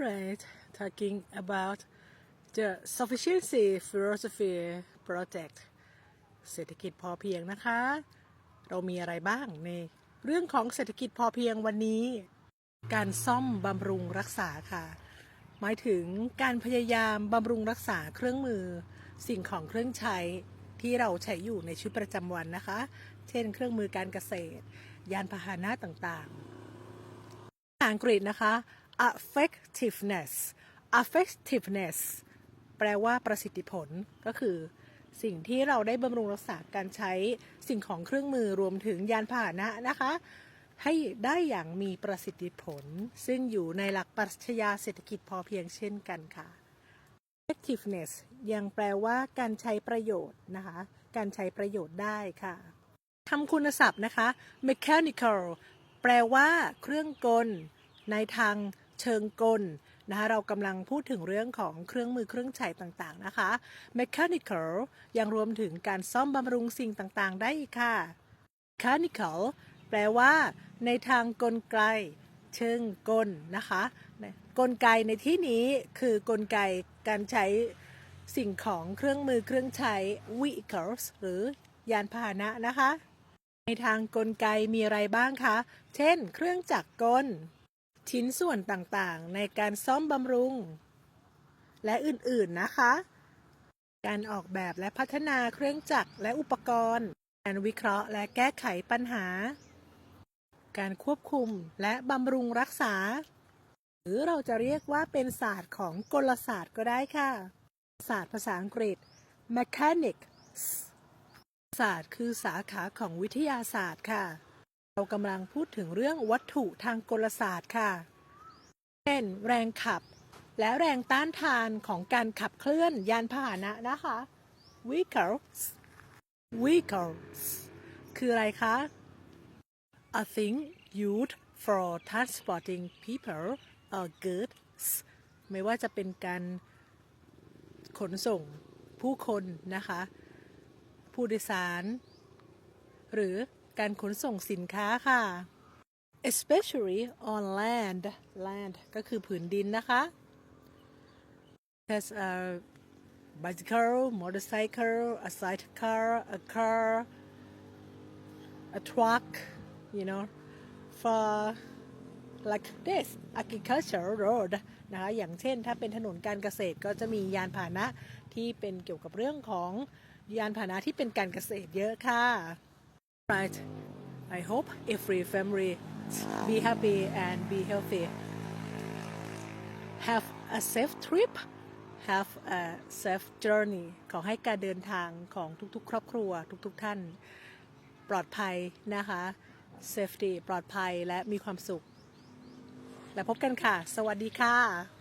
Right, talking about the sufficiency philosophy project เศรษฐกิจพอเพียงนะคะ เรามีอะไรบ้างในเรื่องของเศรษฐกิจพอเพียงวันนี้ การซ่อมบำรุงรักษาค่ะ หมายถึงการพยายามบำรุงรักษาเครื่องมือ สิ่งของเครื่องใช้ที่เราใช้อยู่ในชีวิตประจำวันนะคะ เช่น เครื่องมือการเกษตร ยานพาหนะต่างๆภาษาอังกฤษนะคะ effectiveness effectiveness แปลว่าประสิทธิผลก็คือ สิ่งที่เราได้บำรุงรักษาการใช้สิ่งของเครื่องมือรวมถึงยานพาหนะนะคะ ให้ได้อย่างมีประสิทธิผล ซึ่งอยู่ในหลักปรัชญาเศรษฐกิจพอเพียงเช่นกันค่ะ effectiveness ยังแปลว่าการใช้ประโยชน์นะคะ การใช้ประโยชน์ได้ค่ะคำคุณศัพท์นะคะ mechanical แปลว่าเครื่องกล ในทางเชิงกลนะคะเรากำลังพูดถึงเรื่องของเครื่องมือเครื่องใช้ต่างๆนะคะ mechanical ยังรวมถึงการซ่อมบำรุงสิ่งต่างๆ ได้อีกค่ะ mechanical แปลว่า ในทางกลไก เชิงกลนะคะ กลไกในที่นี้คือกลไกการใช้สิ่งของเครื่องมือเครื่องใช้ vehicles หรือยานพาหนะนะคะ ในทางกลไกมีอะไรบ้างคะ เช่น เครื่องจักรกล ชิ้นส่วนต่างๆ ในการซ่อมบำรุง และอื่นๆนะคะ การออกแบบและพัฒนาเครื่องจักรและอุปกรณ์ การวิเคราะห์และแก้ไขปัญหา การควบคุมและบำรุงรักษา หรือเราจะเรียกว่าเป็นศาสตร์ของกลศาสตร์ก็ได้ค่ะ ศาสตร์ภาษาอังกฤษ mechanics ศาสตร์คือสาขาของวิทยาศาสตร์ค่ะ เรากำลังพูดถึงเรื่องวัตถุทางกลศาสตร์ค่ะ เช่น แรงขับ และแรงต้านทานของการขับเคลื่อนยานพาหนะนะคะ vehicles vehicles คืออะไรคะ a thing used for transporting people or goods ไม่ว่าจะเป็นการขนส่งผู้คนนะคะ ผู้โดยสาร หรือ การขนส่งสินค้าค่ะ especially on land land ก็คือผืนดินนะคะ has a bicycle motorcycle a sidecar a car a truck you know for like this agriculture road นะคะ อย่างเช่นถ้าเป็นถนนการเกษตรก็จะมียานพาหนะที่เป็นเกี่ยวกับเรื่องของยานพาหนะที่เป็นการเกษตรเยอะค่ะ right I hope every family be happy and be healthy have a safe trip have a safe journey ขอให้การเดินทางของทุกๆ ครอบครัวทุกๆท่าน ปลอดภัยนะคะ safety ปลอดภัยและมีความสุข แล้วพบกันค่ะ สวัสดีค่ะ